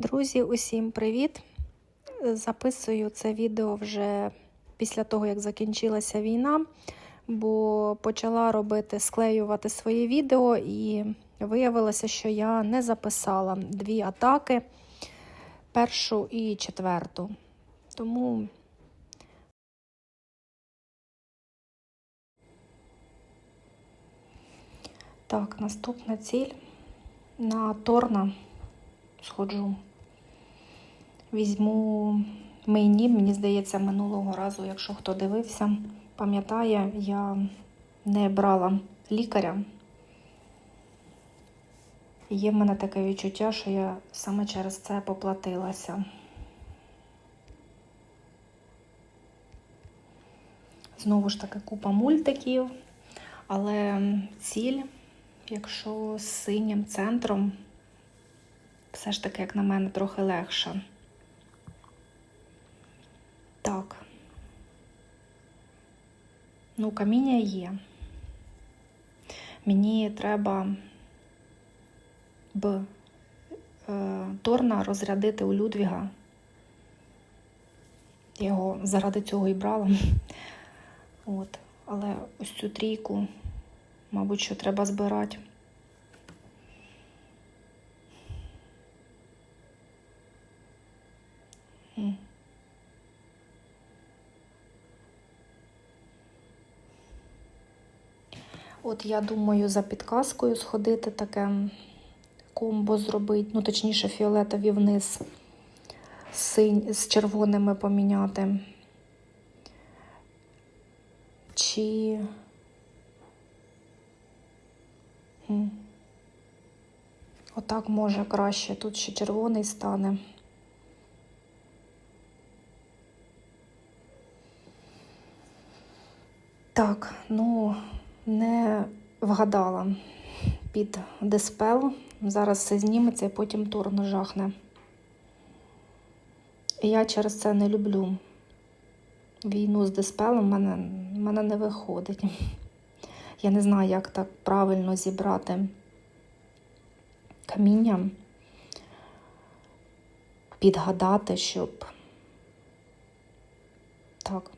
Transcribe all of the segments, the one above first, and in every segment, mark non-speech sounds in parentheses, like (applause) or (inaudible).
Друзі, усім привіт! Записую це відео вже після того, як закінчилася війна, бо почала робити склеювати своє відео, і виявилося, що я не записала дві атаки, першу і четверту. Тому так, наступна ціль на Торна сходжу. Візьму мені, мені здається, минулого разу, якщо хто дивився, пам'ятає, я не брала лікаря. Є в мене таке відчуття, що я саме через це поплатилася. Знову ж таки, купа мультиків, але ціль, якщо з синім центром, все ж таки, як на мене, трохи легше. Так. Ну, каміння є. Мені треба б е, Торна розрядити у Людвіга. Я його заради цього і брала. (laughs) От. Але ось цю трійку, мабуть, що треба збирати. М. От я думаю, за підказкою сходити таке комбо зробити, ну, точніше, фіолетові вниз синь, з червоними поміняти. Чи. Отак може краще. Тут ще червоний стане. Так, ну, не вгадала під диспел. Зараз все зніметься і потім торно жахне. І я через це не люблю війну з диспелом, в мене, мене не виходить. Я не знаю, як так правильно зібрати каміння, підгадати, щоб так.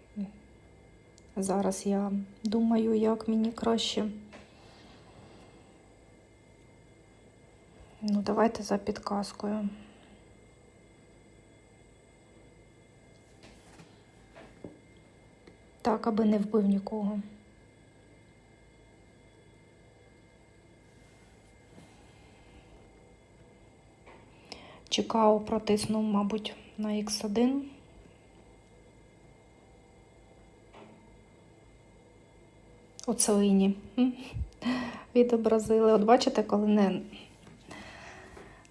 Зараз я думаю, як мені краще. Ну, давайте за підказкою. Так, аби не вбив нікого. Чекау протиснув, мабуть, на Х1. Оцелині. Відобразили. От бачите, коли не,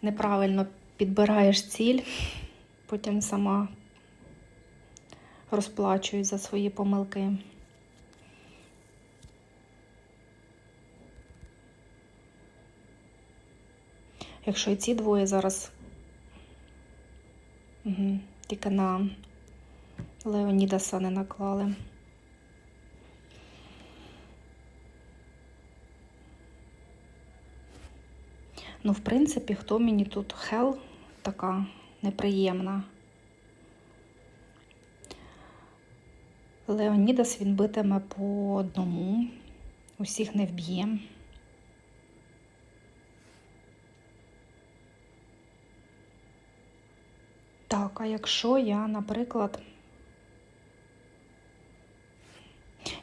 неправильно підбираєш ціль, потім сама розплачуюсь за свої помилки. Якщо і ці двоє зараз угу, тільки на Леонідаса не наклали. Ну, в принципі, хто мені тут хел така неприємна. Леонідас він битиме по одному, усіх не вб'є. Так, а якщо я, наприклад,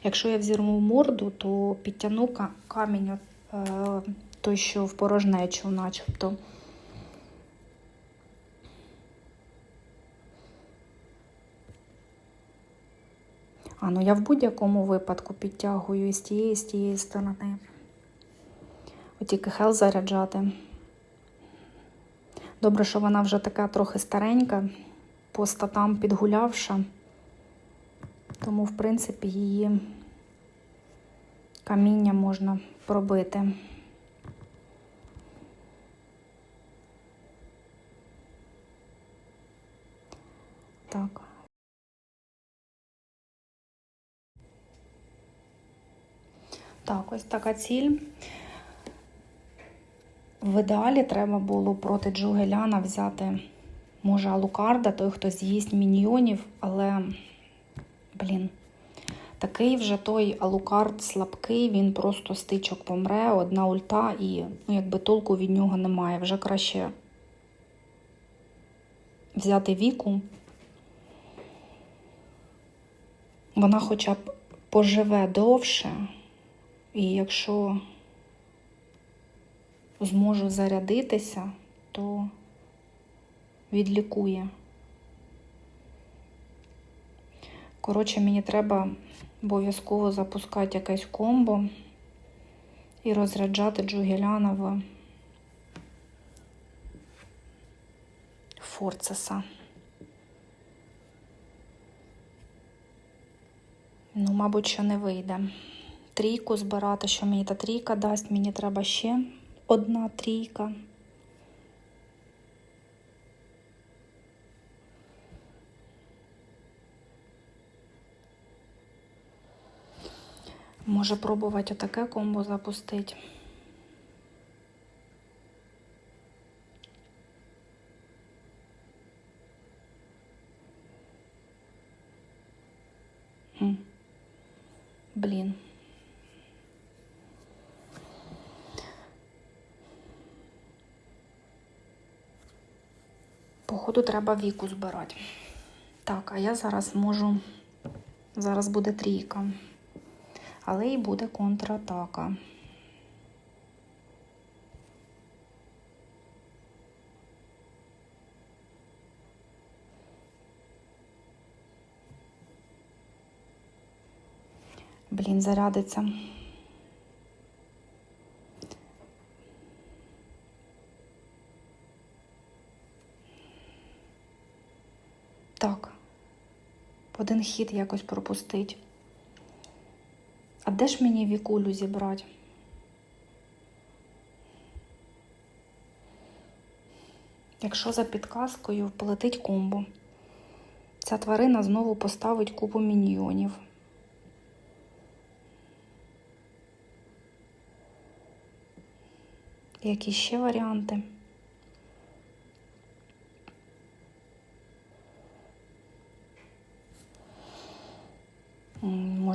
якщо я взірву морду, то підтягну камінь е, той, що в порожнечу, начебто. А, ну я в будь-якому випадку підтягую і з тієї, і з тієї сторони. От тільки хел заряджати. Добре, що вона вже така трохи старенька, по статам підгулявша, тому, в принципі, її каміння можна пробити. Так. Так, ось така ціль. В ідеалі треба було проти Джугеляна взяти може Алукарда, той, хто з'їсть міньйонів, але, блін, такий вже той Алукард слабкий, він просто стичок помре, одна ульта, і ну, якби толку від нього немає. Вже краще взяти віку. Вона хоча б поживе довше, і якщо зможу зарядитися, то відлікує. Коротше, мені треба обов'язково запускати якесь комбо і розряджати Джугеляна в Форцеса. Ну, мабуть, що не вийде. Трійку збирати, що мені та трійка дасть, мені треба ще одна трійка. Може пробувати отаке комбо запустити. Блін. Походу, треба віку збирати. Так, а я зараз можу. Зараз буде трійка. Але і буде контратака. Блін, зарядиться. Так. Один хід якось пропустить. А де ж мені вікулю зібрати? Якщо за підказкою вплетить комбо, ця тварина знову поставить купу міньйонів. Які ще варіанти?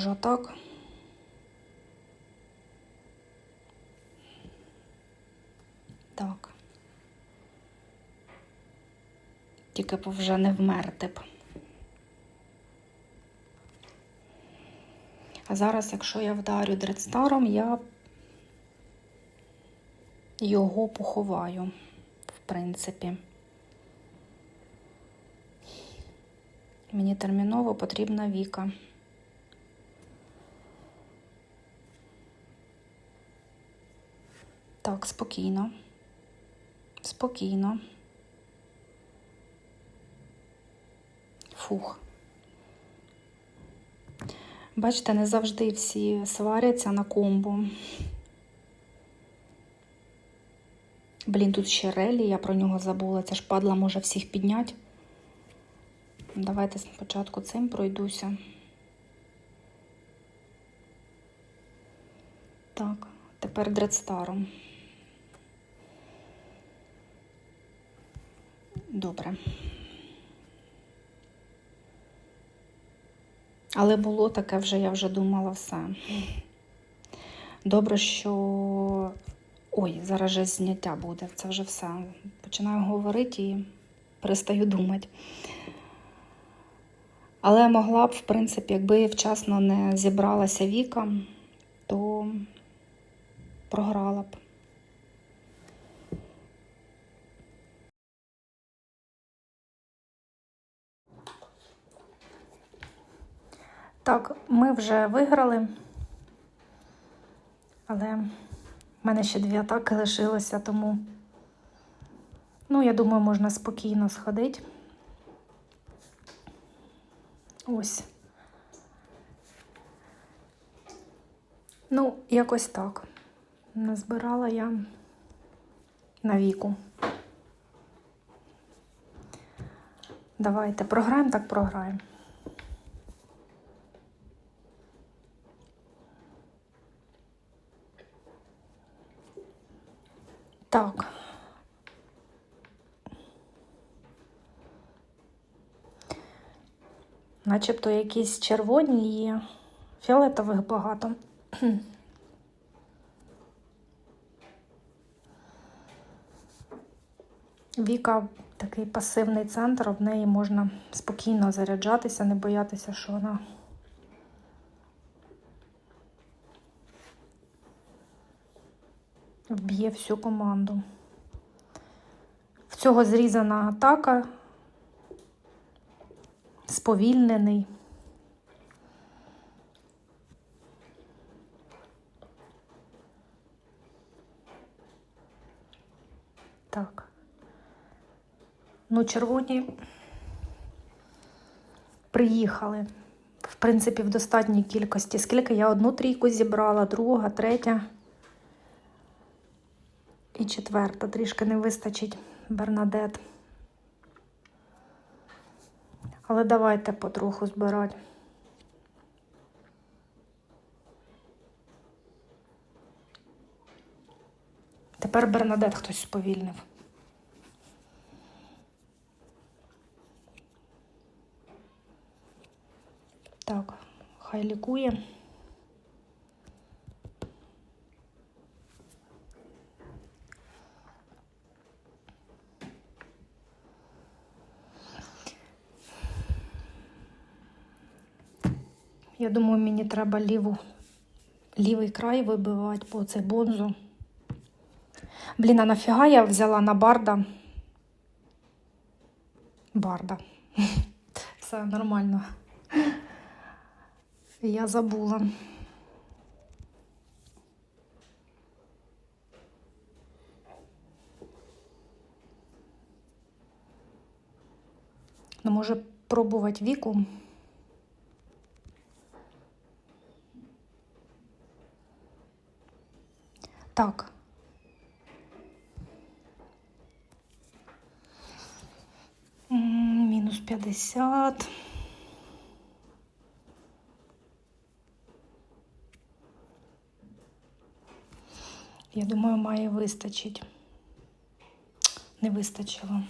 Може отак? Так. Тільки б вже не вмерти б. А зараз, якщо я вдарю дредстаром, я його поховаю, в принципі. Мені терміново потрібна віка. Так, спокійно. Спокійно. Фух. Бачите, не завжди всі сваряться на комбо. Блін, тут ще релі, я про нього забула. Ця ж падла може всіх підняти. Давайте спочатку цим пройдуся. Так, тепер дредстаром. Добре. Але було таке вже, я вже думала все. Добре, що. Ой, зараз же зняття буде. Це вже все. Починаю говорити і перестаю думати. Але могла б, в принципі, якби вчасно не зібралася Віка, то програла б. Так, ми вже виграли, але в мене ще дві атаки лишилося, тому, ну, я думаю, можна спокійно сходити. Ось. Ну, якось так. Назбирала я на віку. Давайте програємо, так програємо. Так. Начебто якісь червоні є, фіолетових багато. (clears throat) Віка такий пасивний центр, об неї можна спокійно заряджатися, не боятися, що вона вб'є всю команду. В цього зрізана атака, сповільнений. Так. Ну, червоні приїхали. В принципі, в достатній кількості. Скільки я одну трійку зібрала, друга, третя і четверта. Трішки не вистачить Бернадет. Але давайте потроху збирати. Тепер Бернадет хтось сповільнив. Так, хай лікує. Я думаю, мені треба ліву, лівий край вибивати, бо це бонзу. Блін, а нафіга я взяла на барда? Барда. (laughs) Все нормально. Я забула. Ну, може пробувати віку. Так. Мінус 50. Я думаю, має вистачить. Не вистачило.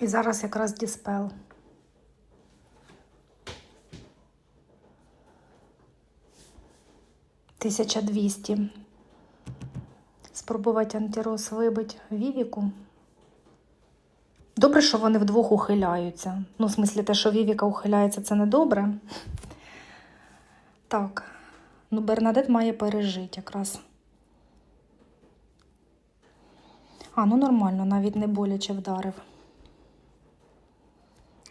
І зараз якраз діспел. Тисяча двісті. Спробувати антироз вибити Вівіку. Добре, що вони вдвох ухиляються. Ну, в смислі, те, що Вівіка ухиляється, це не добре. Так, ну Бернадет має пережити якраз. А, ну нормально, навіть не боляче вдарив.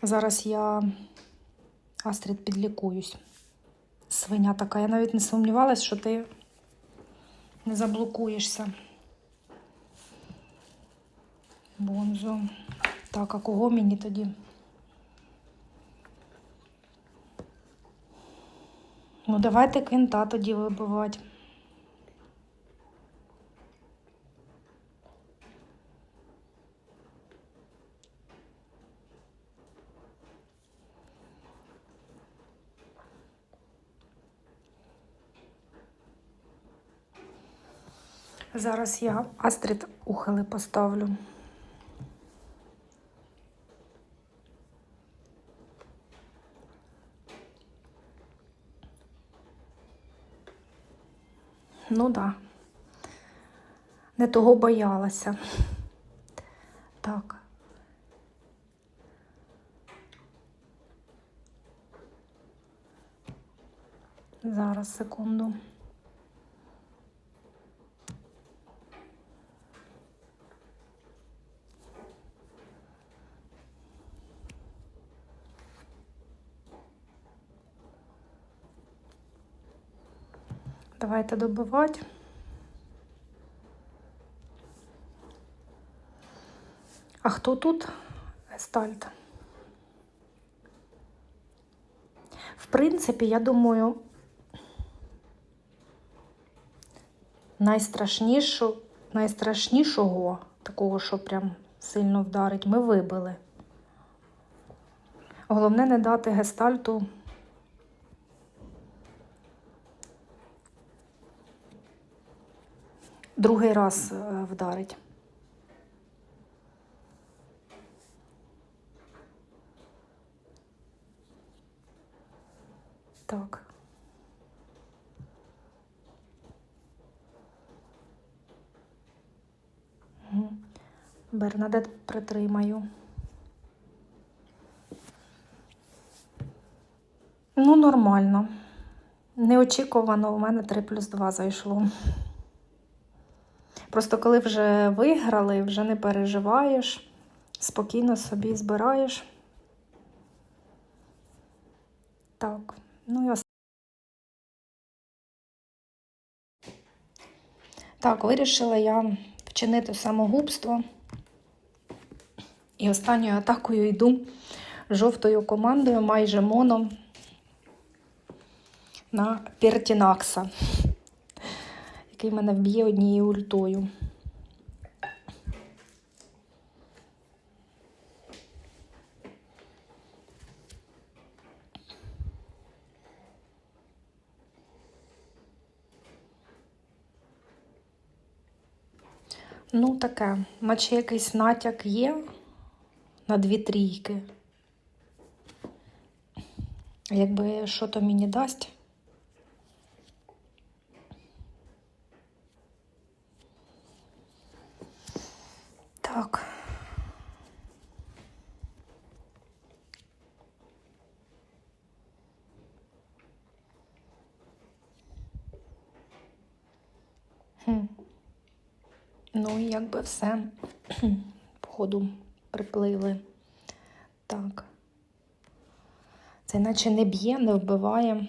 Зараз я Астрід підлікуюсь. Свиня така, я навіть не сумнівалась, що ти не заблокуєшся. Бонзо. Так, а кого мені тоді? Ну, давайте квінта тоді вибивати. Зараз я Астрід ухили поставлю. Ну да. Не того боялася. Так. Зараз секунду. Давайте добивати. А хто тут? Естальт. В принципі, я думаю, найстрашнішу, найстрашнішого, такого, що прям сильно вдарить, ми вибили. Головне не дати гестальту другий раз е, вдарить. Так. Бернадет притримаю. Ну, нормально. Неочікувано у мене 3 плюс 2 зайшло. Просто коли вже виграли, вже не переживаєш, спокійно собі збираєш. Так, ну і Так, вирішила я вчинити самогубство. І останньою атакою йду жовтою командою, майже моно на Пертінакса, який мене вб'є однією ультою. Ну, таке, наче якийсь натяк є на дві трійки. Якби що то мені дасть. Так. Хм. Ну і якби все (clears throat) походу приплили. Так. Це наче не б'є, не вбиває.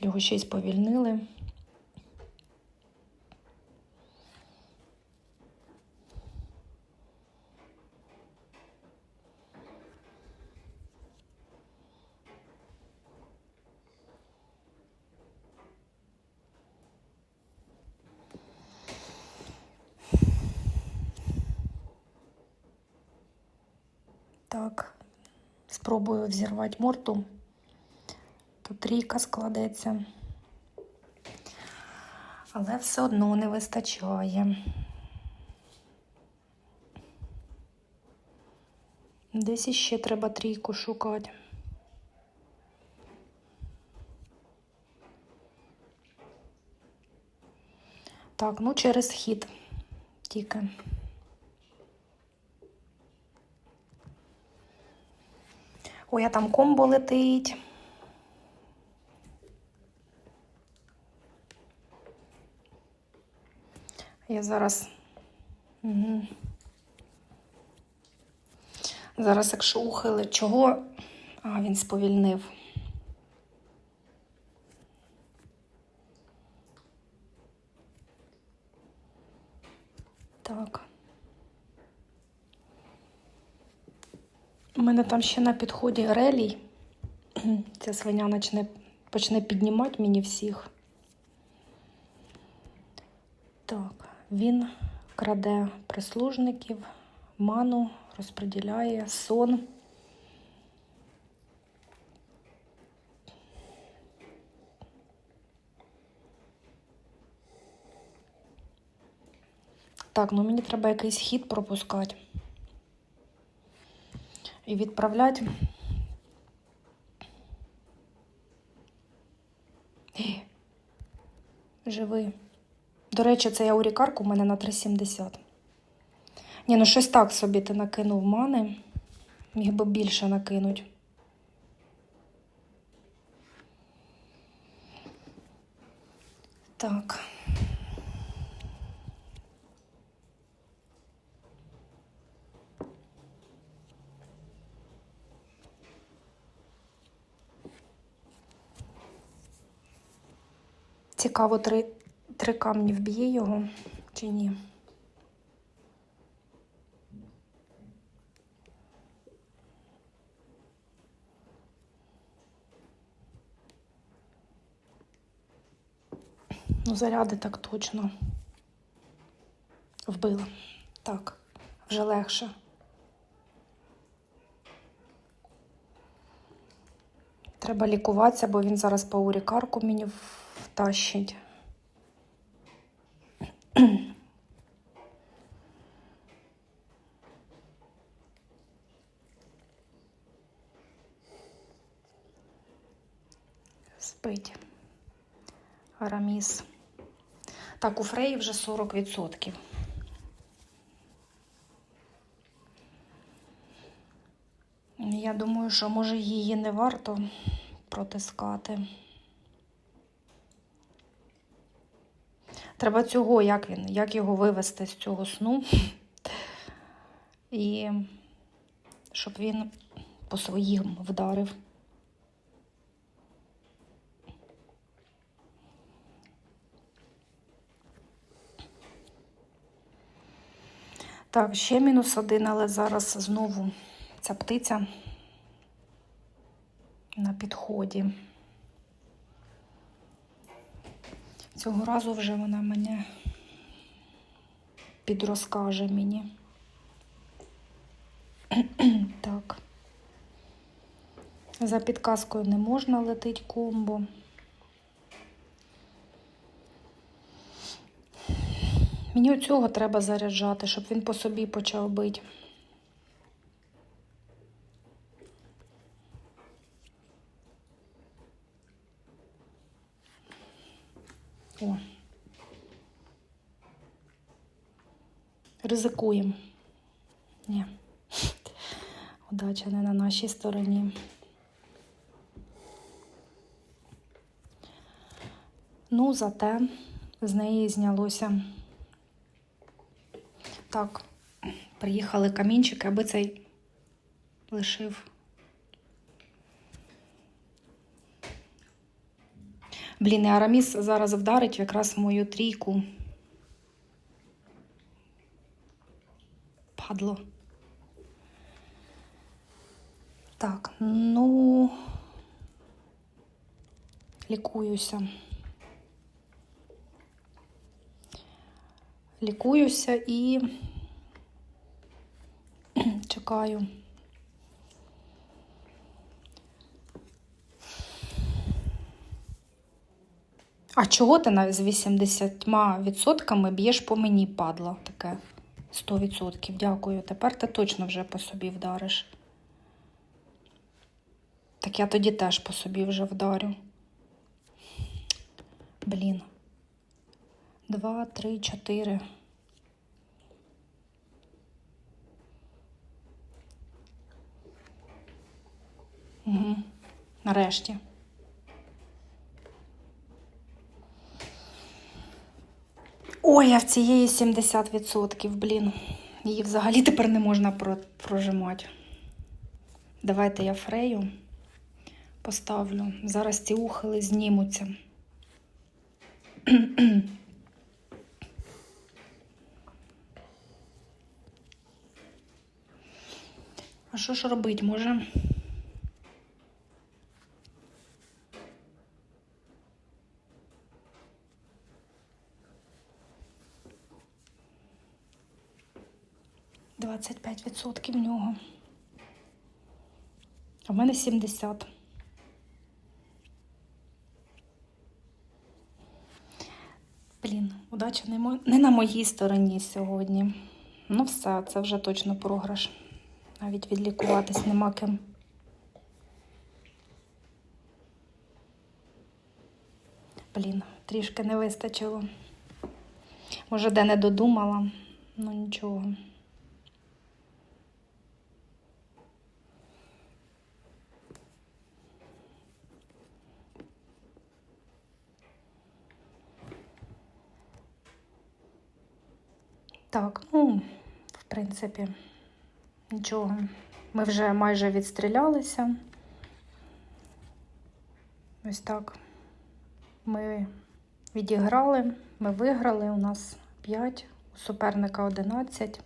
Його ще й сповільнили. Так, спробую взірвати морту. Тут трійка складеться. Але все одно не вистачає. Десь іще треба трійку шукати. Так, ну через хід тільки. Ой, а там комбо летить. Я зараз. Угу. Зараз, якщо ухили, чого? А, він сповільнив. Так. У мене там ще на підході релій. (clears throat) Ця свиня почне, почне піднімати мені всіх. Так, він краде прислужників, ману, розподіляє сон. Так, ну мені треба якийсь хід пропускати. І відправляти. Е, Живий. До речі, це аурікарку у мене на 3,70. Ні, ну щось так собі ти накинув мани. Міг би більше накинуть. Так. Цікаво, три, три камні вб'є його чи ні. Ну, заряди так точно. Вбила. Так, вже легше. Треба лікуватися, бо він зараз по урікарку мені тащить. Спить араміс. Так, у фреї вже 40%. Я думаю, що може її не варто протискати. Треба цього, як він, як його вивести з цього сну. І щоб він по своїм вдарив. Так, ще мінус один, але зараз знову ця птиця на підході. Цього разу вже вона мене підрозкаже мені. (clears throat) так. За підказкою не можна летить комбо. Мені цього треба заряджати, щоб він по собі почав бити. Ризикуємо. Ні. Удача не на нашій стороні. Ну, зате з неї знялося. Так, приїхали камінчики, аби цей лишив. Блін, і Араміс зараз вдарить якраз мою трійку. Падло. Так, ну лікуюся. Лікуюся і (clears throat) чекаю. А чого ти з 80% б'єш по мені, падла таке? 100%. Дякую. Тепер ти точно вже по собі вдариш. Так я тоді теж по собі вже вдарю. Блін. Два, три, чотири. Угу. Нарешті. Ой, а в цієї 70%, блін. Її взагалі тепер не можна прожимати. Давайте я фрею поставлю. Зараз ці ухили знімуться. (clears throat) А що ж робити? Може? Двадцять п'ять відсотків в нього. А в мене 70. Блін, удача не, мо... не на моїй стороні сьогодні. Ну, все, це вже точно програш. Навіть відлікуватись нема ким. Блін, трішки не вистачило. Може, де не додумала, ну нічого. Так, ну, в принципі, нічого. Ми вже майже відстрілялися. Ось так. Ми відіграли, ми виграли. У нас 5, у суперника 11.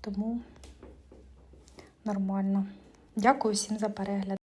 Тому нормально. Дякую всім за перегляд.